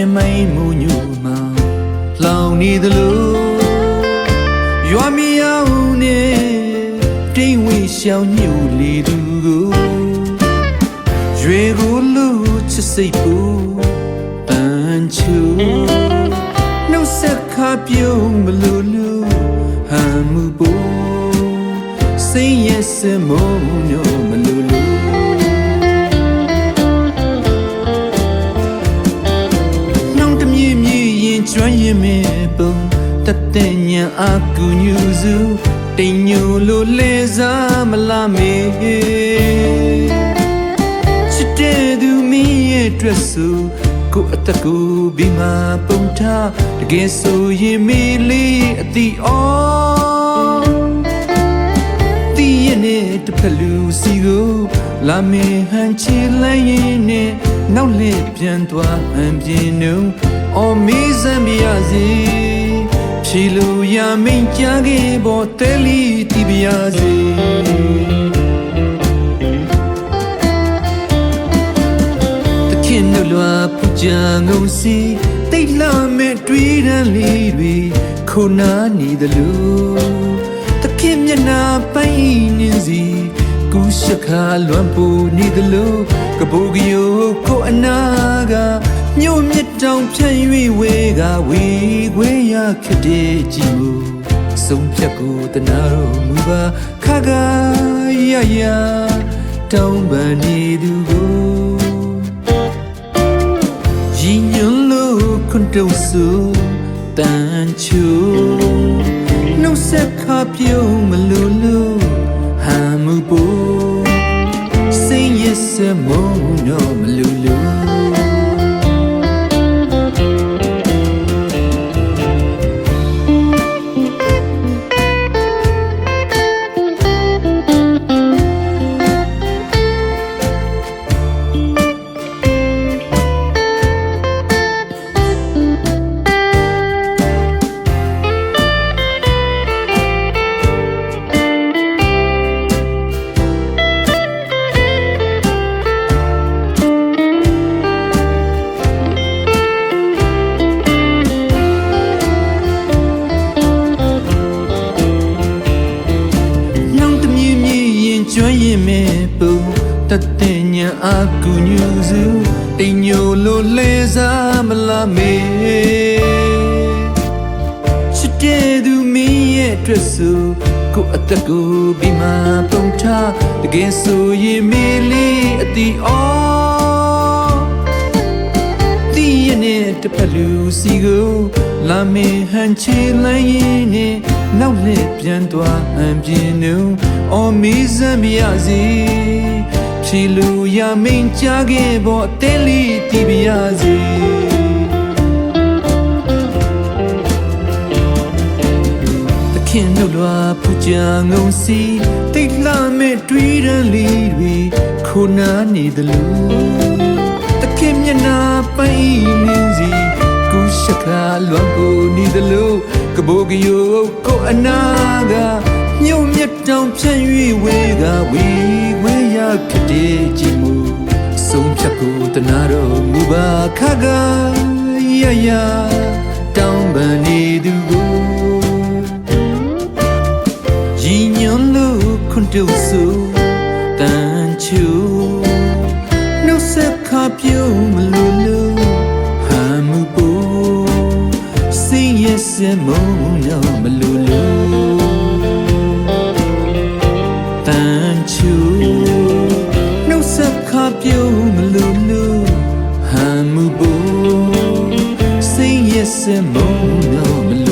င်မိုင်းမှုညူမှာလောင်နေသလိုရွာမရောက်နေတိမ်ဝေရှောင်းညူလေသူကိုရွေကိုလူချစ်စိတ်ပူတန်ချူနှုတ်ဆက်ခါပြုံးမလို့လူဟမ်းမှုပူစိတ်ရဲ့စမုံညို ကျွမ်းရင်မဲပုံတတဲ့ညံအကူညူစုတိမ်ညိုလိုလဲစားမလာမေချစ်တဲ့သူမင်းရဲ့အတွက်ဆိုကိုယ်အသက်ကိုဘီမာပုံထားတကယ်ဆိုရင်မေးလေးအတိအောတီးရဲ့နဲ့တစ်ဖက်လူစီကို လာမေဟန်ချီလိုက်ရင်နဲ့နောက်လက်ပြန်သွားဟန်ပြင်းနုံအော်မေးစမ်းပြရစီဖြီလူရမိန်ကြခဲ့ပေါ်တဲလီတီပြရစီတခင်နှုတ်လွာပူကြငုံစီတိတ်လာမဲ့တွေးရန်လေးတွေခုနာနေသလိုတခင်မျက်နာပိုင်းနေစီ ကူးရှခါလွမ်းပူနေသလိုကပူကယိုကိုအနာကညို့မြစ်တောင်ဖြန့်၍ဝေကဝေခွေရခက်တဲ့ကြည်မူဆုံးဖြတ်ကိုတနာတော်မူပါခါကရရတောင်းပန်နေသူကိုရင်ညွန်လို့ခွန်တုံးစုတန်ချိုနှုတ်ဆက်ခါပြုံးမလို့လို့ဟာမှုပိုစိ တ် ညာအကူညူစုတိမ်ညိုလိုလဲစားမလာမေချစ်တဲ့သူမင်းရဲ့အတွက်ဆိုကိုယ်အသက်ကိုပြီးမှပုံထားတကယ်ဆိုရင်မေးလေးအတီအော်တီးရနဲ့တဖက်လူစီကိုလာမင်းဟန်ချေလိုက်ရင်နဲ့နောက်လက်ပြန်သွားဟန်ပြင်းနုံအော်မီးစမ်းမရစီ ဖြီလူရမင်းကြခဲ့ပေါ်အတဲလီတီးပြရစီတခင်နှုတ်လွာပူကြငုံစီတိတ်လာမဲ့တွေးရန်လေးတွေခုနာနေသလိုတခင်မျက်နာပိုင်းနေစီကူရှခါလွန်ကိုနေသလိုကဘိုကယိုကိုအနာက ညုံမြတ်တောင်ဖြန့်၍ဝေကဝေဝေရခတဲ့ကြည်မူဆုံးဖြတ်ကိုတနာတော်မူပါခါကရရတောင်းပန်နေသူကိုရည်ညွန်လို့ခွန်တုပ်စုတန်ချူနှုတ်ဆက်ခါပြုံးမလို့လို့ဟာမှုပူစိတ်ရဲ့စမုံတော့ စိတ်ရစမုံတော့မလို့